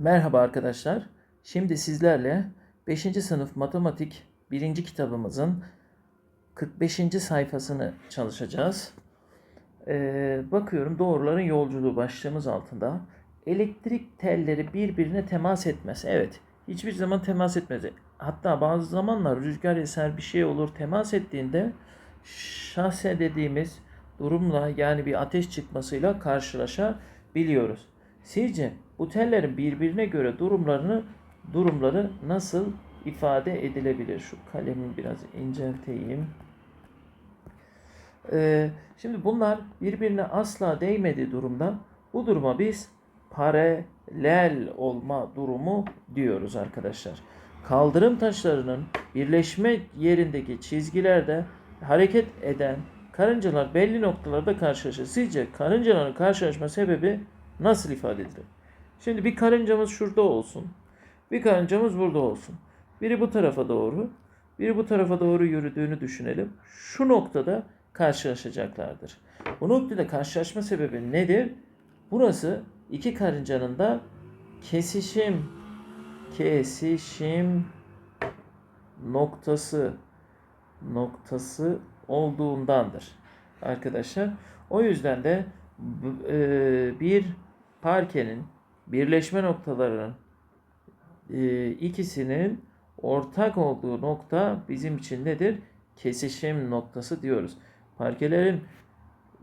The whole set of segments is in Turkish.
Merhaba arkadaşlar. Şimdi sizlerle 5. sınıf matematik 1. kitabımızın 45. sayfasını çalışacağız. Ee, bakıyorum doğruların yolculuğu başlığımız altında. Elektrik telleri birbirine temas etmez. Evet, hiçbir zaman temas etmez. Hatta bazı zamanlar rüzgar eser bir şey olur temas ettiğinde şahse dediğimiz durumla yani bir ateş çıkmasıyla karşılaşabiliyoruz. Sizce bu birbirine göre durumlarını durumları nasıl ifade edilebilir? Şu kalemi biraz incelteyim. Ee, şimdi bunlar birbirine asla değmediği durumda bu duruma biz paralel olma durumu diyoruz arkadaşlar. Kaldırım taşlarının birleşme yerindeki çizgilerde hareket eden karıncalar belli noktalarda karşılaşır. Sizce karıncaların karşılaşma sebebi nasıl ifade edilir? Şimdi bir karıncamız şurada olsun. Bir karıncamız burada olsun. Biri bu tarafa doğru, biri bu tarafa doğru yürüdüğünü düşünelim. Şu noktada karşılaşacaklardır. Bu noktada karşılaşma sebebi nedir? Burası iki karıncanın da kesişim kesişim noktası noktası olduğundandır arkadaşlar. O yüzden de e, bir parkenin birleşme noktalarının e, ikisinin ortak olduğu nokta bizim için nedir? Kesişim noktası diyoruz. Parkelerin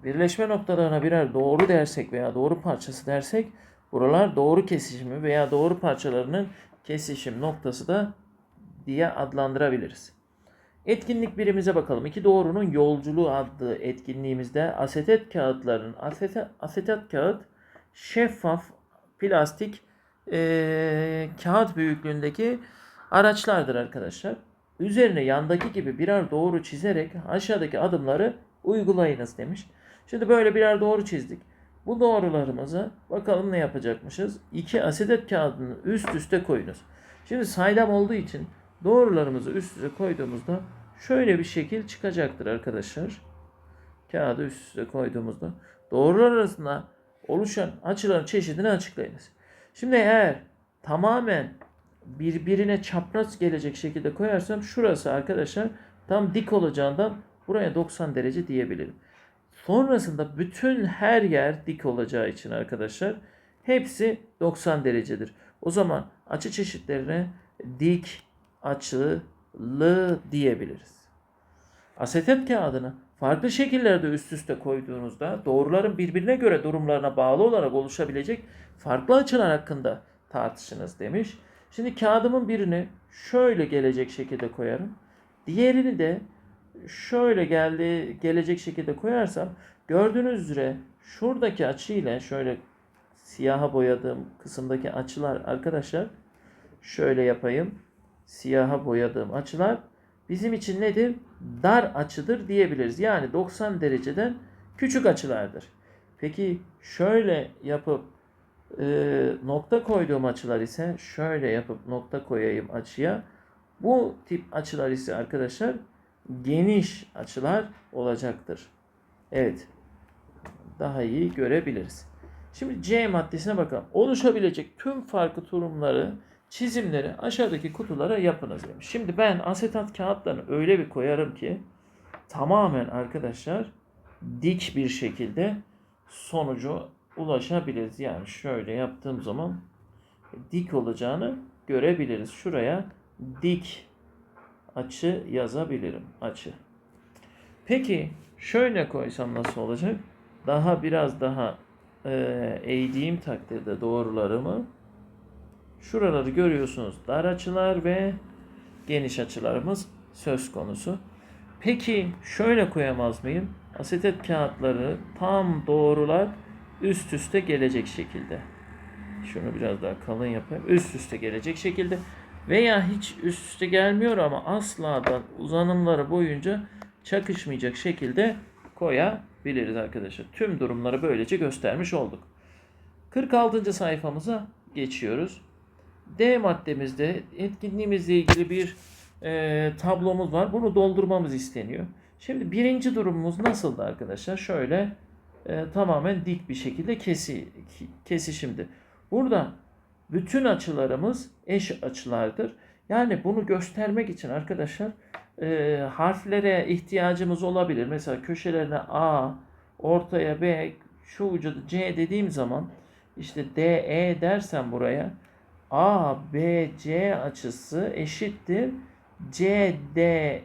birleşme noktalarına birer doğru dersek veya doğru parçası dersek buralar doğru kesişimi veya doğru parçalarının kesişim noktası da diye adlandırabiliriz. Etkinlik birimize bakalım. İki doğrunun yolculuğu adlı etkinliğimizde asetet kağıtların asetat, asetat kağıt şeffaf plastik eee, kağıt büyüklüğündeki araçlardır arkadaşlar. Üzerine yandaki gibi birer doğru çizerek aşağıdaki adımları uygulayınız demiş. Şimdi böyle birer doğru çizdik. Bu doğrularımızı bakalım ne yapacakmışız? İki asetet kağıdını üst üste koyunuz. Şimdi saydam olduğu için doğrularımızı üst üste koyduğumuzda şöyle bir şekil çıkacaktır arkadaşlar. Kağıdı üst üste koyduğumuzda doğrular arasında oluşan açıların çeşidini açıklayınız. Şimdi eğer tamamen birbirine çapraz gelecek şekilde koyarsam şurası arkadaşlar tam dik olacağından buraya 90 derece diyebilirim. Sonrasında bütün her yer dik olacağı için arkadaşlar hepsi 90 derecedir. O zaman açı çeşitlerine dik açılı diyebiliriz. Asetet kağıdını farklı şekillerde üst üste koyduğunuzda doğruların birbirine göre durumlarına bağlı olarak oluşabilecek farklı açılar hakkında tartışınız demiş. Şimdi kağıdımın birini şöyle gelecek şekilde koyarım. Diğerini de şöyle geldi gelecek şekilde koyarsam gördüğünüz üzere şuradaki açı ile şöyle siyaha boyadığım kısımdaki açılar arkadaşlar şöyle yapayım. Siyaha boyadığım açılar bizim için nedir? Dar açıdır diyebiliriz. Yani 90 dereceden küçük açılardır. Peki şöyle yapıp e, nokta koyduğum açılar ise şöyle yapıp nokta koyayım açıya. Bu tip açılar ise arkadaşlar geniş açılar olacaktır. Evet. Daha iyi görebiliriz. Şimdi C maddesine bakalım. Oluşabilecek tüm farklı durumları, çizimleri aşağıdaki kutulara yapınız demiş. Şimdi ben asetat kağıtlarını öyle bir koyarım ki tamamen arkadaşlar dik bir şekilde sonucu ulaşabiliriz. Yani şöyle yaptığım zaman dik olacağını görebiliriz. Şuraya dik açı yazabilirim. Açı. Peki şöyle koysam nasıl olacak? Daha biraz daha e, eğdiğim takdirde doğrularımı şuraları görüyorsunuz. Dar açılar ve geniş açılarımız söz konusu. Peki şöyle koyamaz mıyım? Asetet kağıtları tam doğrular üst üste gelecek şekilde. Şunu biraz daha kalın yapayım. Üst üste gelecek şekilde veya hiç üst üste gelmiyor ama asla da uzanımları boyunca çakışmayacak şekilde koyabiliriz arkadaşlar. Tüm durumları böylece göstermiş olduk. 46. sayfamıza geçiyoruz. D maddemizde etkinliğimizle ilgili bir e, tablomuz var. Bunu doldurmamız isteniyor. Şimdi birinci durumumuz nasıldı arkadaşlar? Şöyle e, tamamen dik bir şekilde kesi, kesişimdi. Burada bütün açılarımız eş açılardır. Yani bunu göstermek için arkadaşlar e, harflere ihtiyacımız olabilir. Mesela köşelerine A, ortaya B, şu ucu C dediğim zaman işte DE dersem buraya A, B, C açısı eşittir C, D,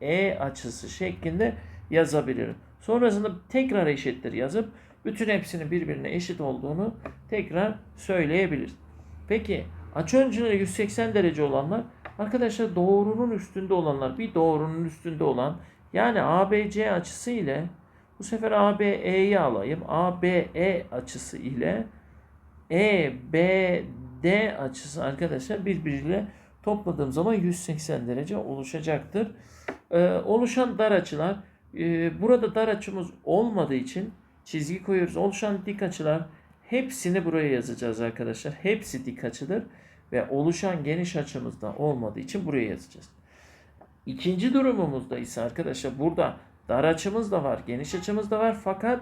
E açısı şeklinde yazabilirim. Sonrasında tekrar eşittir yazıp bütün hepsinin birbirine eşit olduğunu tekrar söyleyebiliriz. Peki açıölçüleri 180 derece olanlar arkadaşlar doğrunun üstünde olanlar bir doğrunun üstünde olan yani ABC açısı ile bu sefer ABE'yi alayım. ABE açısı ile EBD açısı arkadaşlar birbiriyle topladığım zaman 180 derece oluşacaktır. Ee, oluşan dar açılar e, burada dar açımız olmadığı için çizgi koyuyoruz. Oluşan dik açılar hepsini buraya yazacağız arkadaşlar. Hepsi dik açıdır ve oluşan geniş açımız da olmadığı için buraya yazacağız. İkinci durumumuzda ise arkadaşlar burada dar açımız da var, geniş açımız da var fakat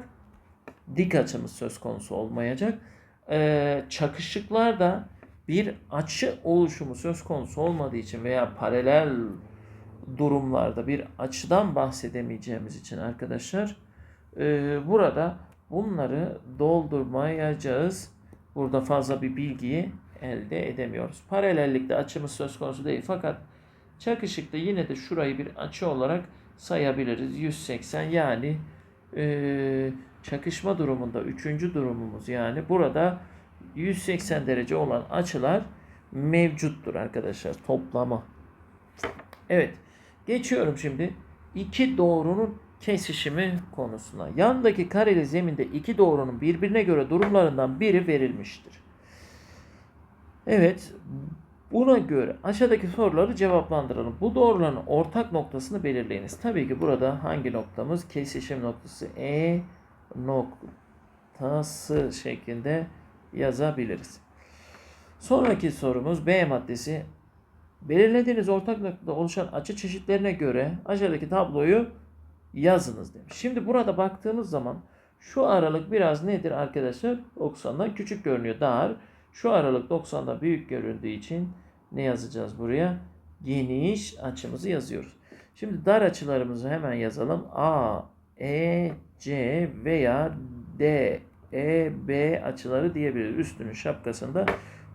dik açımız söz konusu olmayacak. Ee, çakışıklarda bir açı oluşumu söz konusu olmadığı için veya paralel durumlarda bir açıdan bahsedemeyeceğimiz için arkadaşlar e, burada bunları doldurmayacağız. Burada fazla bir bilgiyi elde edemiyoruz. Paralellikte açımız söz konusu değil fakat çakışıkta yine de şurayı bir açı olarak sayabiliriz. 180 yani e, çakışma durumunda üçüncü durumumuz yani burada 180 derece olan açılar mevcuttur arkadaşlar toplama. Evet geçiyorum şimdi iki doğrunun kesişimi konusuna. Yandaki kareli zeminde iki doğrunun birbirine göre durumlarından biri verilmiştir. Evet buna göre aşağıdaki soruları cevaplandıralım. Bu doğruların ortak noktasını belirleyiniz. Tabii ki burada hangi noktamız? Kesişim noktası E noktası şeklinde yazabiliriz. Sonraki sorumuz B maddesi. Belirlediğiniz ortak noktada oluşan açı çeşitlerine göre aşağıdaki tabloyu yazınız demiş. Şimdi burada baktığımız zaman şu aralık biraz nedir arkadaşlar? 90'dan küçük görünüyor dar. Şu aralık 90'dan büyük göründüğü için ne yazacağız buraya? Geniş açımızı yazıyoruz. Şimdi dar açılarımızı hemen yazalım. A, E, C veya D, E, B açıları diyebiliriz. Üstünün şapkasında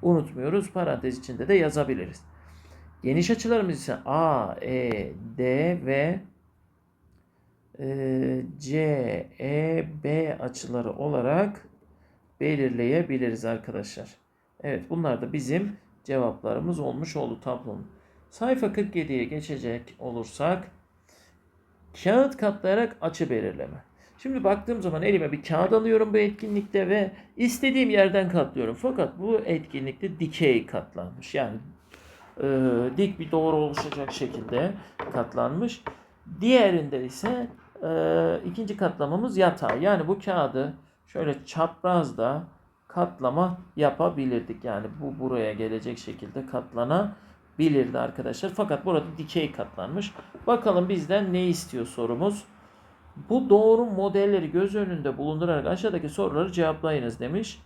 unutmuyoruz. Parantez içinde de yazabiliriz. Geniş açılarımız ise A, E, D ve e, C, E, B açıları olarak belirleyebiliriz arkadaşlar. Evet bunlar da bizim cevaplarımız olmuş oldu tablonun. Sayfa 47'ye geçecek olursak kağıt katlayarak açı belirleme. Şimdi baktığım zaman elime bir kağıt alıyorum bu etkinlikte ve istediğim yerden katlıyorum. Fakat bu etkinlikte dikey katlanmış. Yani e, dik bir doğru oluşacak şekilde katlanmış. Diğerinde ise e, ikinci katlamamız yatay. Yani bu kağıdı şöyle çaprazda katlama yapabilirdik. Yani bu buraya gelecek şekilde katlanabilirdi arkadaşlar. Fakat burada dikey katlanmış. Bakalım bizden ne istiyor sorumuz. Bu doğru modelleri göz önünde bulundurarak aşağıdaki soruları cevaplayınız demiş.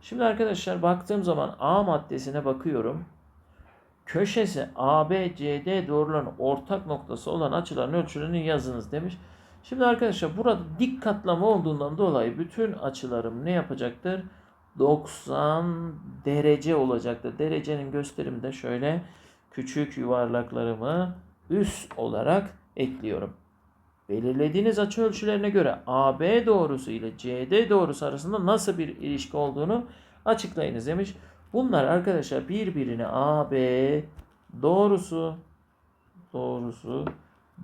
Şimdi arkadaşlar baktığım zaman A maddesine bakıyorum. Köşesi AB, CD doğruların ortak noktası olan açıların ölçülerini yazınız demiş. Şimdi arkadaşlar burada dik katlama olduğundan dolayı bütün açılarım ne yapacaktır? 90 derece olacaktır. Derecenin gösterimi de şöyle küçük yuvarlaklarımı üst olarak ekliyorum. Belirlediğiniz açı ölçülerine göre AB doğrusu ile CD doğrusu arasında nasıl bir ilişki olduğunu açıklayınız demiş. Bunlar arkadaşlar birbirine AB doğrusu doğrusu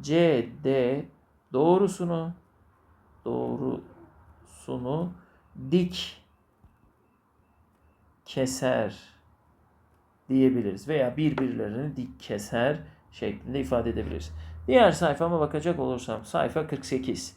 CD doğrusunu doğrusunu dik keser diyebiliriz veya birbirlerini dik keser şeklinde ifade edebiliriz. Diğer sayfama bakacak olursam sayfa 48.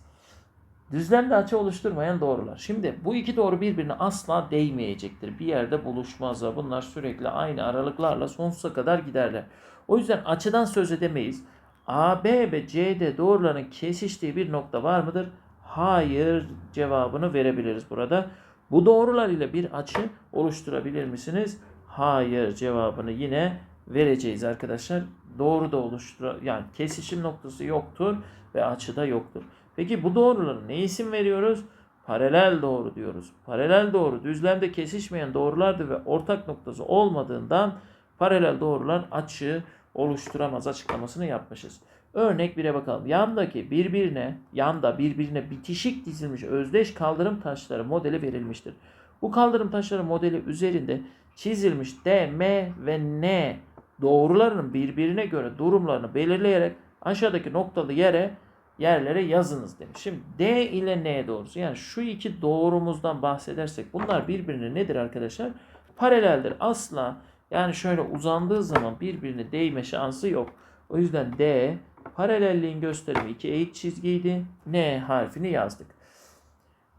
Düzlemde açı oluşturmayan doğrular. Şimdi bu iki doğru birbirine asla değmeyecektir. Bir yerde buluşmazlar. Bunlar sürekli aynı aralıklarla sonsuza kadar giderler. O yüzden açıdan söz edemeyiz. AB ve CD doğruların kesiştiği bir nokta var mıdır? Hayır cevabını verebiliriz burada. Bu doğrular ile bir açı oluşturabilir misiniz? Hayır cevabını yine vereceğiz arkadaşlar. Doğru da oluştur yani kesişim noktası yoktur ve açı da yoktur. Peki bu doğrulara ne isim veriyoruz? Paralel doğru diyoruz. Paralel doğru düzlemde kesişmeyen doğrulardır ve ortak noktası olmadığından paralel doğrular açı oluşturamaz açıklamasını yapmışız. Örnek 1'e bakalım. Yandaki birbirine, yanda birbirine bitişik dizilmiş özdeş kaldırım taşları modeli verilmiştir. Bu kaldırım taşları modeli üzerinde çizilmiş D, M ve N doğrularının birbirine göre durumlarını belirleyerek aşağıdaki noktalı yere yerlere yazınız demiş. Şimdi D ile N doğrusu yani şu iki doğrumuzdan bahsedersek bunlar birbirine nedir arkadaşlar? Paraleldir. Asla yani şöyle uzandığı zaman birbirine değme şansı yok. O yüzden D paralelliğin gösterimi iki eğik çizgiydi. N harfini yazdık.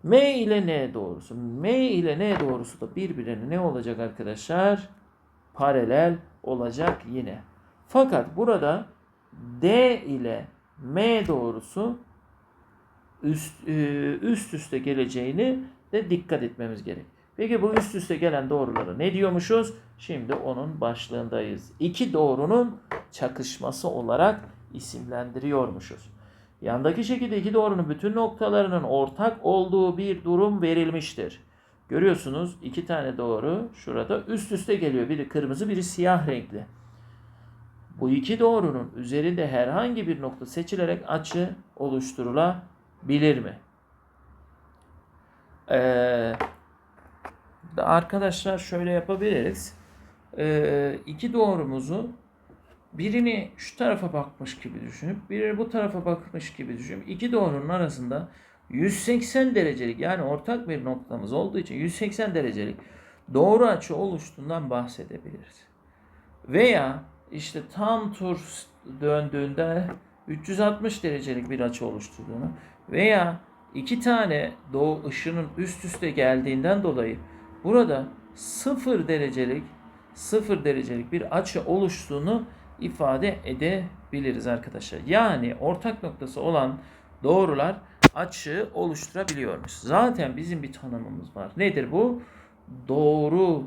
M ile N doğrusu. M ile N doğrusu da birbirine ne olacak arkadaşlar? Paralel olacak yine. Fakat burada D ile M doğrusu üst, e, üst üste geleceğini de dikkat etmemiz gerek. Peki bu üst üste gelen doğruları ne diyormuşuz? Şimdi onun başlığındayız. İki doğrunun çakışması olarak isimlendiriyormuşuz. Yandaki şekilde iki doğrunun bütün noktalarının ortak olduğu bir durum verilmiştir. Görüyorsunuz iki tane doğru şurada üst üste geliyor. Biri kırmızı biri siyah renkli. Bu iki doğrunun üzerinde herhangi bir nokta seçilerek açı oluşturulabilir mi? Ee, arkadaşlar şöyle yapabiliriz. Ee, iki doğrumuzu birini şu tarafa bakmış gibi düşünüp birini bu tarafa bakmış gibi düşünüp iki doğrunun arasında 180 derecelik yani ortak bir noktamız olduğu için 180 derecelik doğru açı oluştuğundan bahsedebiliriz. Veya işte tam tur döndüğünde 360 derecelik bir açı oluşturduğunu veya iki tane doğu ışının üst üste geldiğinden dolayı burada 0 derecelik 0 derecelik bir açı oluştuğunu ifade edebiliriz arkadaşlar. Yani ortak noktası olan doğrular açı oluşturabiliyormuş. Zaten bizim bir tanımımız var. Nedir bu? Doğru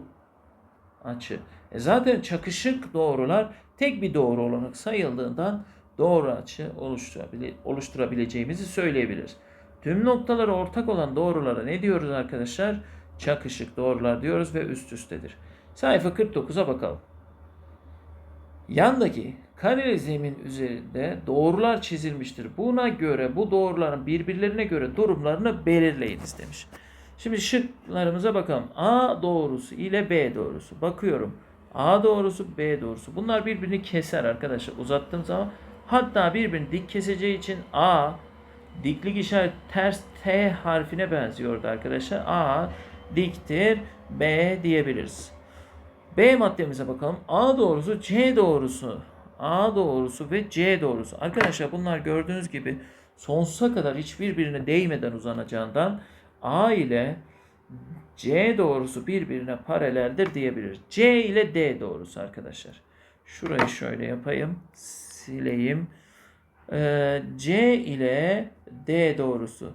açı. E zaten çakışık doğrular tek bir doğru olarak sayıldığından doğru açı oluşturabile oluşturabileceğimizi söyleyebiliriz. Tüm noktaları ortak olan doğrulara ne diyoruz arkadaşlar? Çakışık doğrular diyoruz ve üst üstedir. Sayfa 49'a bakalım. Yandaki kareli zemin üzerinde doğrular çizilmiştir. Buna göre bu doğruların birbirlerine göre durumlarını belirleyiniz demiş. Şimdi şıklarımıza bakalım. A doğrusu ile B doğrusu. Bakıyorum. A doğrusu B doğrusu. Bunlar birbirini keser arkadaşlar. Uzattığım zaman hatta birbirini dik keseceği için A diklik işaret ters T harfine benziyordu arkadaşlar. A diktir B diyebiliriz. B maddemize bakalım. A doğrusu C doğrusu. A doğrusu ve C doğrusu. Arkadaşlar bunlar gördüğünüz gibi sonsuza kadar hiçbirbirine değmeden uzanacağından A ile C doğrusu birbirine paraleldir diyebiliriz. C ile D doğrusu arkadaşlar. Şurayı şöyle yapayım. Sileyim. Ee, C ile D doğrusu.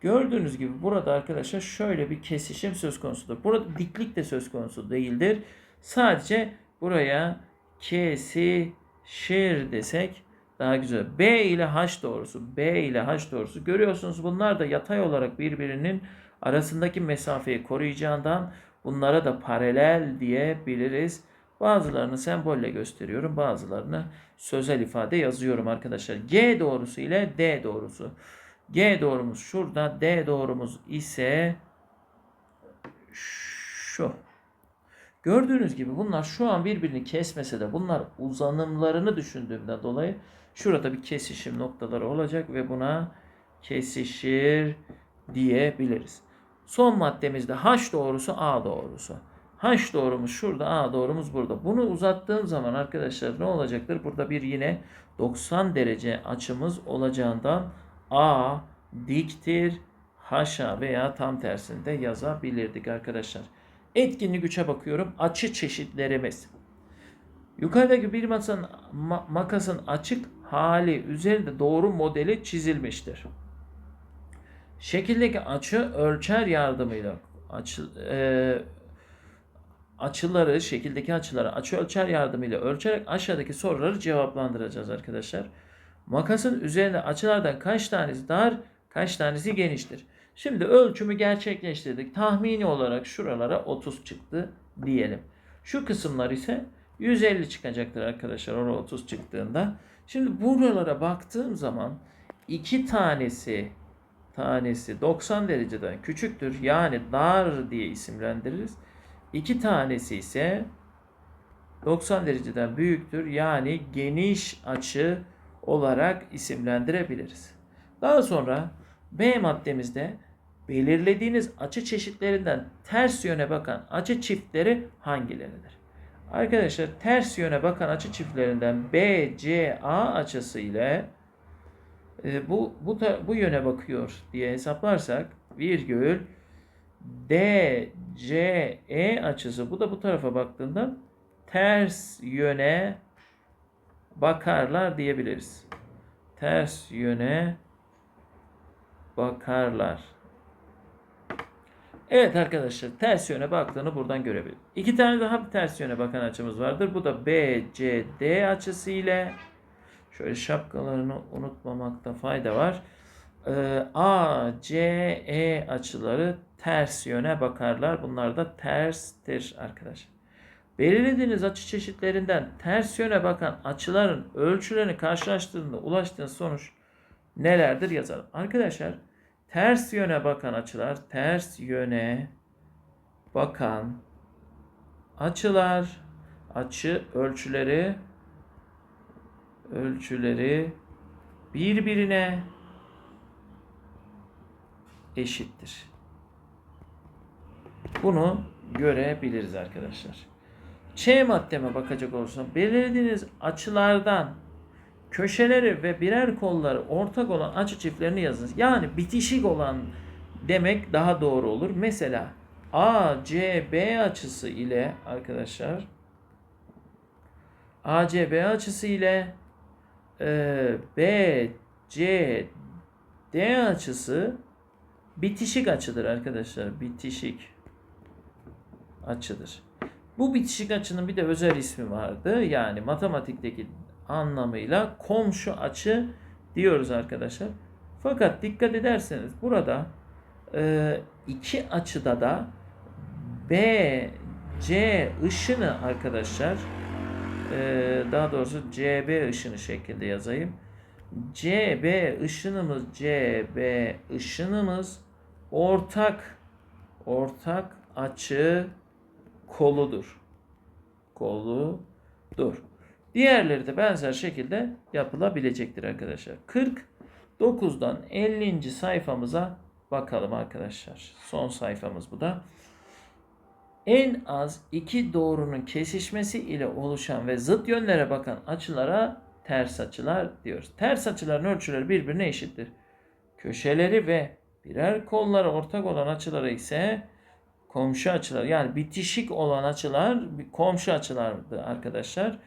Gördüğünüz gibi burada arkadaşlar şöyle bir kesişim söz konusudur. Burada diklik de söz konusu değildir. Sadece buraya kesişir desek daha güzel. B ile H doğrusu, B ile H doğrusu görüyorsunuz bunlar da yatay olarak birbirinin arasındaki mesafeyi koruyacağından bunlara da paralel diyebiliriz. Bazılarını sembolle gösteriyorum, bazılarını sözel ifade yazıyorum arkadaşlar. G doğrusu ile D doğrusu. G doğrumuz şurada, D doğrumuz ise şu. Gördüğünüz gibi bunlar şu an birbirini kesmese de bunlar uzanımlarını düşündüğümden dolayı şurada bir kesişim noktaları olacak ve buna kesişir diyebiliriz. Son maddemizde H doğrusu A doğrusu. H doğrumuz şurada, A doğrumuz burada. Bunu uzattığım zaman arkadaşlar ne olacaktır? Burada bir yine 90 derece açımız olacağından A diktir haşa veya tam tersinde yazabilirdik arkadaşlar. Etkinlik 3'e bakıyorum. Açı çeşitlerimiz. Yukarıdaki bir makasın, ma- makasın açık hali üzerinde doğru modeli çizilmiştir. Şekildeki açı ölçer yardımıyla açı, e, açıları, şekildeki açıları açı ölçer yardımıyla ölçerek aşağıdaki soruları cevaplandıracağız arkadaşlar. Makasın üzerinde açılardan kaç tanesi dar, kaç tanesi geniştir? Şimdi ölçümü gerçekleştirdik. Tahmini olarak şuralara 30 çıktı diyelim. Şu kısımlar ise 150 çıkacaktır arkadaşlar oraya 30 çıktığında. Şimdi buralara baktığım zaman iki tanesi tanesi 90 dereceden küçüktür. Yani dar diye isimlendiririz. İki tanesi ise 90 dereceden büyüktür. Yani geniş açı olarak isimlendirebiliriz. Daha sonra B maddemizde belirlediğiniz açı çeşitlerinden ters yöne bakan açı çiftleri hangileridir? Arkadaşlar ters yöne bakan açı çiftlerinden BCA açısı ile e, bu bu ta- bu yöne bakıyor diye hesaplarsak virgül DCE açısı bu da bu tarafa baktığında ters yöne bakarlar diyebiliriz. Ters yöne bakarlar. Evet arkadaşlar ters yöne baktığını buradan görebiliriz. İki tane daha bir ters yöne bakan açımız vardır. Bu da BCD açısı ile şöyle şapkalarını unutmamakta fayda var. Ee, ACE açıları ters yöne bakarlar. Bunlar da terstir arkadaşlar. Belirlediğiniz açı çeşitlerinden ters yöne bakan açıların ölçülerini karşılaştırdığında ulaştığınız sonuç nelerdir yazalım. Arkadaşlar ters yöne bakan açılar, ters yöne bakan açılar, açı ölçüleri ölçüleri birbirine eşittir. Bunu görebiliriz arkadaşlar. Ç maddeme bakacak olursam belirlediğiniz açılardan köşeleri ve birer kolları ortak olan açı çiftlerini yazınız. Yani bitişik olan demek daha doğru olur. Mesela ACB açısı ile arkadaşlar ACB açısı ile e, BCD açısı bitişik açıdır arkadaşlar. Bitişik açıdır. Bu bitişik açının bir de özel ismi vardı. Yani matematikteki anlamıyla komşu açı diyoruz arkadaşlar. Fakat dikkat ederseniz burada e, iki açıda da B, C ışını arkadaşlar e, daha doğrusu CB ışını şeklinde yazayım. CB ışınımız CB ışınımız ortak ortak açı koludur. Koludur. Diğerleri de benzer şekilde yapılabilecektir arkadaşlar. 49'dan 50. sayfamıza bakalım arkadaşlar. Son sayfamız bu da. En az iki doğrunun kesişmesi ile oluşan ve zıt yönlere bakan açılara ters açılar diyoruz. Ters açıların ölçüleri birbirine eşittir. Köşeleri ve birer kolları ortak olan açılara ise komşu açılar yani bitişik olan açılar komşu açılardı arkadaşlar.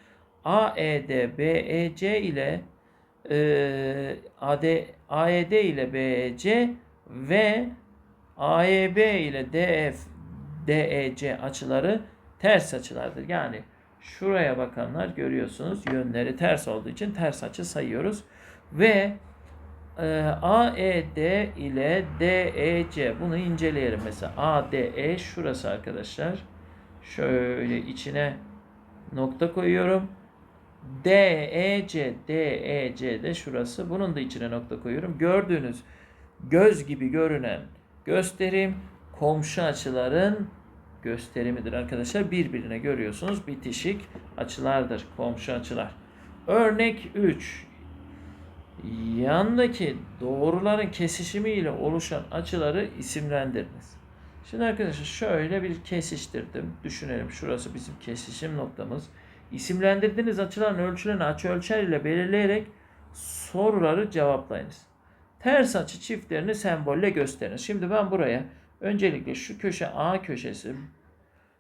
AED BEC ile e, AED ile BEC ve AEB ile DF DEC açıları ters açılardır. Yani şuraya bakanlar görüyorsunuz yönleri ters olduğu için ters açı sayıyoruz. Ve e, AED ile DEC bunu inceleyelim. Mesela ADE şurası arkadaşlar. Şöyle içine nokta koyuyorum. DEC, DEC de şurası. Bunun da içine nokta koyuyorum. Gördüğünüz göz gibi görünen gösterim komşu açıların gösterimidir arkadaşlar. Birbirine görüyorsunuz bitişik açılardır komşu açılar. Örnek 3. Yandaki doğruların kesişimi ile oluşan açıları isimlendiriniz. Şimdi arkadaşlar şöyle bir kesiştirdim. Düşünelim şurası bizim kesişim noktamız. İsimlendirdiğiniz açıların ölçülerini açı ölçer ile belirleyerek soruları cevaplayınız. Ters açı çiftlerini sembolle gösteriniz. Şimdi ben buraya öncelikle şu köşe A köşesi,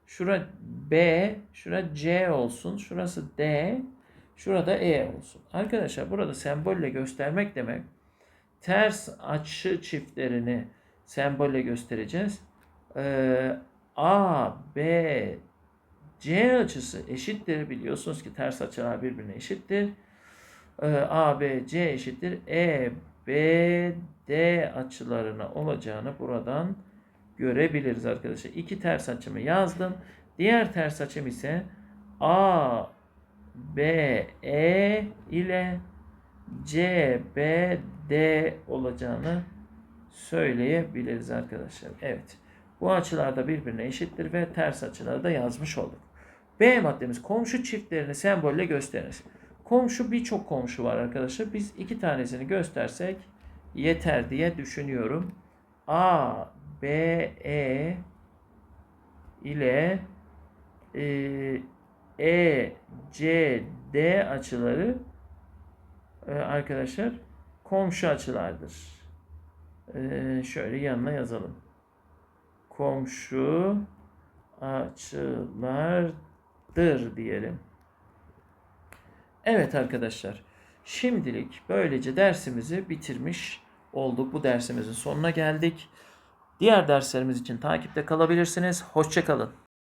şura B, şura C olsun, şurası D, şurada E olsun. Arkadaşlar burada sembolle göstermek demek ters açı çiftlerini sembolle göstereceğiz. Ee, A, B, C açısı eşittir. Biliyorsunuz ki ters açılar birbirine eşittir. Ee, A, B, C eşittir. E, B, D açılarına olacağını buradan görebiliriz arkadaşlar. İki ters açımı yazdım. Diğer ters açım ise A, B, E ile C, B, D olacağını söyleyebiliriz arkadaşlar. Evet. Bu açılar da birbirine eşittir ve ters açıları da yazmış olduk. B maddemiz komşu çiftlerini sembolle gösteririz. Komşu birçok komşu var arkadaşlar. Biz iki tanesini göstersek yeter diye düşünüyorum. A, B, E ile e, E, C, D açıları e, arkadaşlar komşu açılardır. E, şöyle yanına yazalım. Komşu açılardır diyelim. Evet arkadaşlar. Şimdilik böylece dersimizi bitirmiş olduk. Bu dersimizin sonuna geldik. Diğer derslerimiz için takipte kalabilirsiniz. Hoşçakalın.